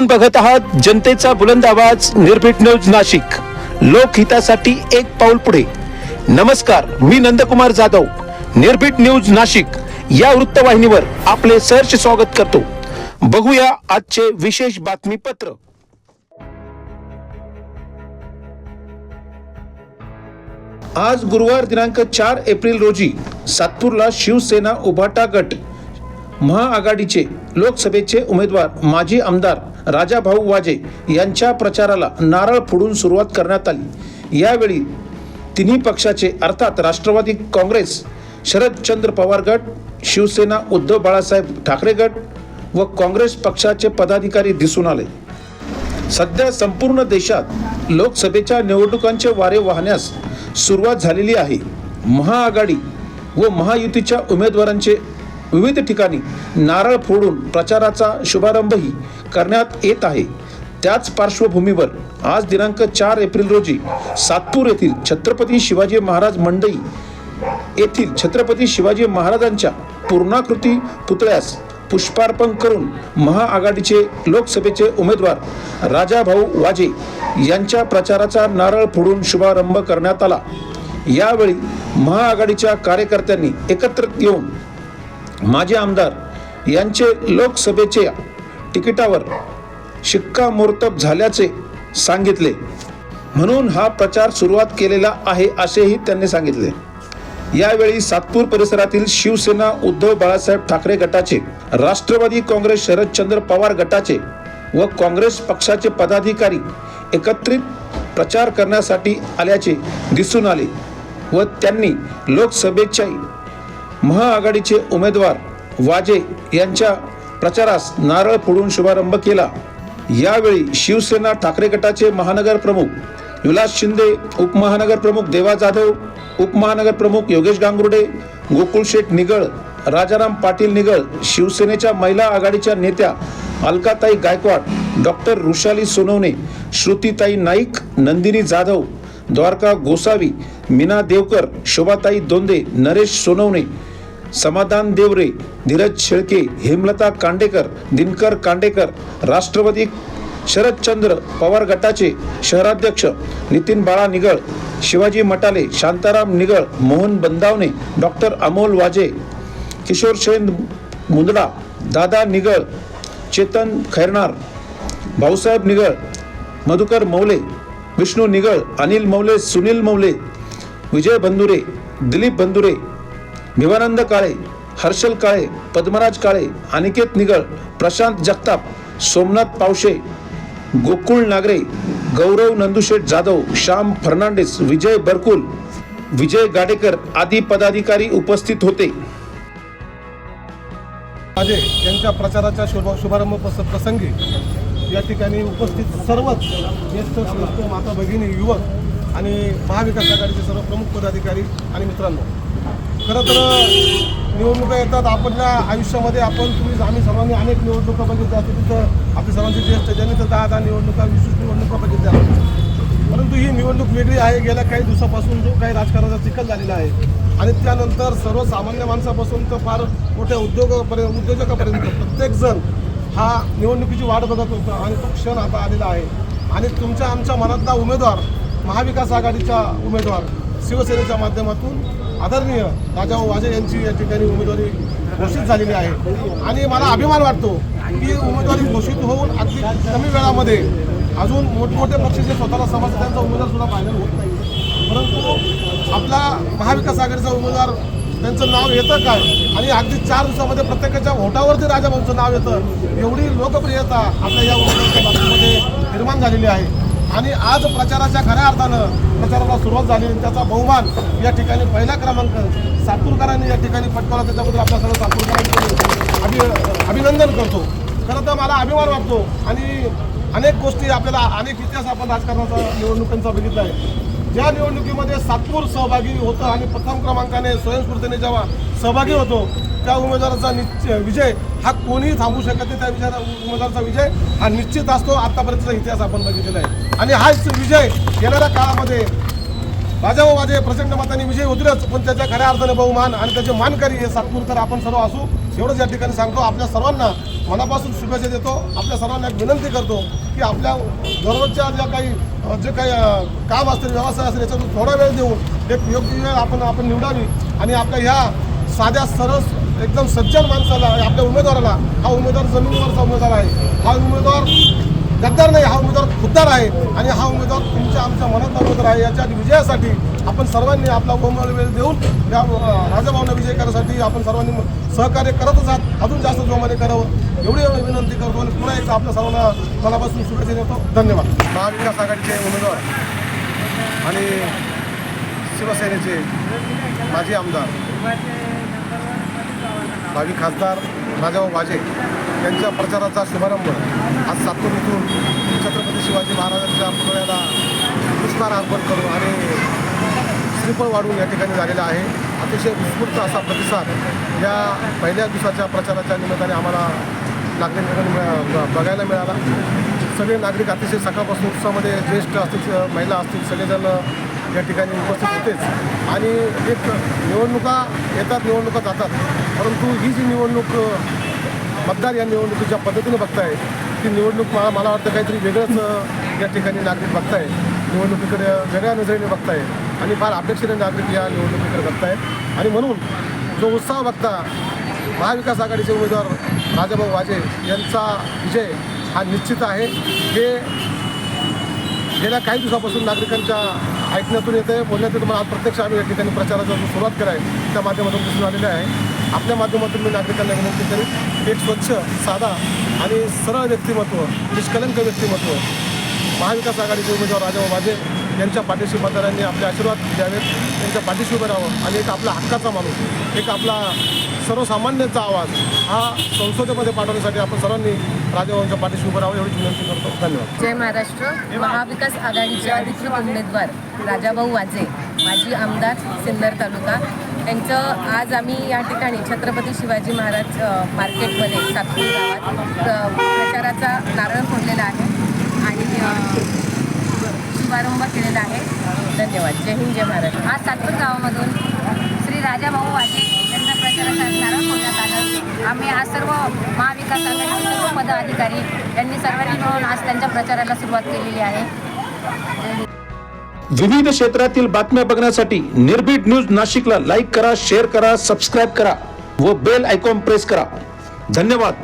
आपण बघत आहात जनतेचा बुलंद आवाज निर्भीड न्यूज नाशिक. लोकहितासाठी एक पाऊल पुढे. नमस्कार मी नंदकुमार जाधव. निर्भीड न्यूज नाशिक. या वृत्तवाहिनीवर आपले सहर्ष स्वागत करतो. बघूया आजचे विशेष बातमीपत्र. आज गुरुवार दिनांक चार एप्रिल रोजी सातपूरला शिवसेना उभाटा गट. महाआघाडीचे लोकसभेचे उमेदवार माजी आमदार राजाभाऊ वाजे यांच्या प्रचाराला नारळ फोडून सुरुवात करण्यात आली. यावेळी तिन्ही पक्षाचे अर्थात राष्ट्रवादी काँग्रेस शरदचंद्र पवार गट शिवसेना उद्धव बाळासाहेब ठाकरे गट व काँग्रेस पक्षाचे पदाधिकारी दिसून आले. सध्या संपूर्ण देशात लोकसभेच्या निवडणुकांचे वारे वाहण्यास सुरुवात झालेली आहे. महाआघाडी व महायुतीच्या उमेदवारांचे विविध ठिकाणी नारळ फोडून प्रचाराचा शुभारंभही करण्यात येत आहे. त्याच पार्श्वभूमीवर आज दिनांक चार एप्रिल रोजी सातपूर येथील छत्रपती शिवाजी महाराज मंडई येथील छत्रपती शिवाजी महाराजांच्या पूर्णाकृती पुतळ्यास पुष्पार्पण करून महाआघाडीचे लोकसभेचे उमेदवार राजाभाऊ वाजे यांच्या प्रचाराचा नारळ फोडून शुभारंभ करण्यात आला. यावेळी महाआघाडीच्या कार्यकर्त्यांनी एकत्र येऊन माजी आमदार यांचे लोकसभेच्या तिकिटावर शिक्कामोर्तब झाल्याचे सांगितले. म्हणून हा प्रचार सुरुवात केलेला आहे असेही त्यांनी सांगितले. यावेळी सातपूर परिसरातील शिवसेना उद्धव बाळासाहेब ठाकरे गटाचे राष्ट्रवादी काँग्रेस शरदचंद्र पवार गटाचे व काँग्रेस पक्षाचे पदाधिकारी एकत्रित प्रचार करण्यासाठी आल्याचे दिसून आले व त्यांनी लोकसभेच्या महाआघाडीचे उमेदवार वाजे यांच्या प्रचारास नारळ फोडून शुभारंभ केला. यावेळी शिवसेना ठाकरे गटाचे महानगर प्रमुख विलास शिंदे उपमहानगर प्रमुख देवा जाधव उपमहानगर प्रमुख योगेश गांगुर्डे गोकुळ शेठ निगळ राजाराम पाटील निगळ शिवसेनेच्या महिला आघाडीच्या नेत्या अलकाताई गायकवाड डॉक्टर रुशाली सोनवणे श्रुतीताई नाईक नंदिनी जाधव द्वारका गोसावी मीना देवकर शोभाताई दोंदे नरेश सोनवणे समाधान देवरे धीरज शेळके हेमलता कांडेकर दिनकर कांडेकर राष्ट्रवादी शरदचंद्र पवार गटाचे शहराध्यक्ष नितीन बाळा निगळ शिवाजी मटाले शांताराम निगळ मोहन बंदावणे डॉक्टर अमोल वाजे किशोर शेन मुंदडा दादा निगळ चेतन खैरनार भाऊसाहेब निगळ मधुकर मौले विष्णू निगळ अनिल मौले सुनील मौले विजय बंधुरे दिलीप बंधुरे भिवानंद काळे हर्षल काळे पद्मराज काळे अनिकेत निगळ प्रशांत जगताप सोमनाथ पावशे गोकुळ नागरे गौरव नंदुशेठ जाधव श्याम फर्नांडिस विजय बरकुल विजय गाडेकर आदी पदाधिकारी उपस्थित होते. माझे यांच्या प्रचाराच्या शुभ शुभारंभ प्रसंगी या ठिकाणी उपस्थित सर्वच ज्येष्ठ श्रेष्ठ माता भगिनी युवक आणि महाविकास आघाडीचे सर्व प्रमुख पदाधिकारी आणि मित्रांनो खरं तर निवडणुका येतात. आपल्या आयुष्यामध्ये आपण तुम्ही आम्ही सर्वांनी अनेक निवडणुका बघितल्या असतील. तिथं आपले सर्वांचे ज्येष्ठ ज्यांनी तर दहा दहा निवडणुका विशेष निवडणुका बघितल्या. परंतु ही निवडणूक वेगळी आहे. गेल्या काही दिवसापासून जो काही राजकारणाचा चिखल झालेला आहे आणि त्यानंतर सर्वसामान्य माणसापासून तर फार मोठ्या उद्योगापर्यंत उद्योजकापर्यंत प्रत्येकजण हा निवडणुकीची वाट बघत होता आणि तो क्षण आता आलेला आहे. आणि तुमच्या आमच्या मनातला उमेदवार महाविकास आघाडीचा उमेदवार शिवसेनेच्या माध्यमातून आदरणीय राजाभाऊ वाजे यांची या ठिकाणी उमेदवारी घोषित झालेली आहे. आणि मला अभिमान वाटतो की उमेदवारी घोषित होऊन अगदी कमी वेळामध्ये अजून मोठमोठे पक्ष जे स्वतःला समजतात त्यांचा उमेदवार सुद्धा फायनल होत नाही. परंतु आपला महाविकास आघाडीचा उमेदवार त्यांचं नाव येतं काय आणि अगदी चार दिवसामध्ये प्रत्येकाच्या व्होटावरती राजाभाऊचं नाव येतं एवढी लोकप्रियता आपल्या या उमेदवाराच्या बाबतीमध्ये निर्माण झालेली आहे. आणि आज प्रचाराच्या खऱ्या अर्थानं प्रचाराला सुरुवात झाली आणि त्याचा बहुमान या ठिकाणी पहिला क्रमांक सातपूरकरांनी या ठिकाणी पटकावला. त्याच्याबद्दल आपल्या सर्व सातपूरकरांचं अभि अभिनंदन करतो. खरं तर मला अभिमान वाटतो आणि अनेक गोष्टी आपल्याला अनेक इतिहास आपण राजकारणाचा निवडणुकांचा बघितला आहे. ज्या निवडणुकीमध्ये सातपूर सहभागी होतं आणि प्रथम क्रमांकाने स्वयंस्फूर्तीने जेव्हा सहभागी होतो त्या उमेदवाराचा निश्चय विजय हा कोणीही थांबू शकत नाही. त्या विजया उमेदवाराचा विजय हा निश्चित असतो. आतापर्यंतचा इतिहास आपण बघितलेला आहे. आणि हाच विजय येणाऱ्या काळामध्ये राजाभाऊ माझे प्रचंड मताने विजय होतीलच पण त्याच्या खऱ्या अर्थाने बहुमान आणि त्याचे मानकरी हे सातपूरकर आपण सर्व असू. एवढंच या ठिकाणी सांगतो आपल्या सर्वांना मनापासून शुभेच्छा देतो. आपल्या सर्वांना एक विनंती करतो की आपल्या दररोजच्या ज्या काही जे काही काम असतील व्यवसाय असेल याच्यातून थोडा वेळ देऊन एक योग्य वेळ आपण आपण निवडावी. आणि आपल्या ह्या साध्या सरस एकदम सज्जन माणसाला आपल्या उमेदवाराला हा उमेदवार जमिनीवरचा उमेदवार आहे. हा उमेदवार गद्दार नाही हा उमेदवार खुद्दार आहे आणि हा उमेदवार तुमच्या आमच्या मनात उमेदवार आहे याच्या विजयासाठी आपण सर्वांनी आपला बहुमल वेळ देऊन या अ, राजाभाऊंना विजय करण्यासाठी आपण सर्वांनी सहकार्य करतच आहात. अजून जास्त जोमाने करावं एवढी विनंती करतो आणि पुन्हा एकदा आपल्या सर्वांना मनापासून शुभेच्छा देतो. धन्यवाद. महाविकास आघाडीचे उमेदवार आणि शिवसेनेचे माजी आमदार माजी खासदार राजाभाऊ बाजे यांच्या प्रचाराचा शुभारंभ आज सातपूर इथून छत्रपती शिवाजी महाराजांच्या पुतळ्याला पुष्पहार अर्पण करून आणि श्रीफळ वाढून या ठिकाणी झालेला आहे. अतिशय उत्स्फूर्त असा प्रतिसाद या पहिल्या दिवसाच्या प्रचाराच्या निमित्ताने आम्हाला नागरिकांना मिळा- बघायला मिळाला. सगळे नागरिक अतिशय सकाळपासून उत्साहामध्ये ज्येष्ठ असतील महिला असतील सगळेजण या ठिकाणी उपस्थित होतेच. आणि एक निवडणुका येतात निवडणुका जातात. परंतु ही जी निवडणूक मतदार या निवडणुकीच्या पद्धतीने बघताय ती निवडणूक मला मला वाटतं काहीतरी वेगळंच या ठिकाणी नागरिक बघताय. निवडणुकीकडे वेगळ्या नजरेने बघताय आणि फार अपेक्षेने नागरिक या निवडणुकीकडे बघताय. आणि म्हणून जो उत्साह बघता महाविकास आघाडीचे उमेदवार राजाभाऊ वाजे यांचा विजय हा निश्चित आहे. हे गेल्या काही दिवसापासून नागरिकांच्या ऐकण्यातून येते बोलण्यात येतं मला प्रत्यक्ष आम्ही या ठिकाणी प्रचाराचा सुरुवात कराय त्या माध्यमातून दिसून आलेलं आहे. आपल्या माध्यमातून मी नागरिकांना विनंती करेन एक स्वच्छ साधा आणि सरळ व्यक्तिमत्व निष्कलंक व्यक्तिमत्व महाविकास आघाडीचे उमेदवार राजा वाजे यांच्या पाठीशी मतदारांनी आपले आशीर्वाद द्यावेत. त्यांच्या पाठीशी उभं राहावं आणि एक आपला हक्काचा माणूस एक आपला सर्वसामान्यांचा आवाज हा संसदेमध्ये पाठवण्यासाठी आपण सर्वांनी राजाभाऊंच्या पाठीशी उभं राहावं एवढी विनंती करतो. धन्यवाद. जय महाराष्ट्र. महाविकास आघाडीचे अधिकृत उमेदवार राजाभाऊ वाजे माजी आमदार सिन्नर तालुका. त्यांचं आज आम्ही या ठिकाणी छत्रपती शिवाजी महाराज मार्केटमध्ये सातपूर गावात प्रचाराचा नारळ फोडलेला आहे आणि शुभारंभ केलेला आहे. धन्यवाद. जय हिंद जय महाराज आज सातपूर गावामधून श्री राजाभाऊ वाजे यांचा प्रचाराचा नारळ फोडण्यात आला. आम्ही आज सर्व महाविकास आघाडीचे सर्व पदाधिकारी यांनी सर्वांनी मिळून आज त्यांच्या प्रचाराला सुरुवात केलेली आहे. विविध क्षेत्रातील बातम्या बघण्यासाठी निर्भीड न्यूज नाशिकला लाईक करा शेअर करा सबस्क्राईब करा व बेल आयकॉन प्रेस करा. धन्यवाद.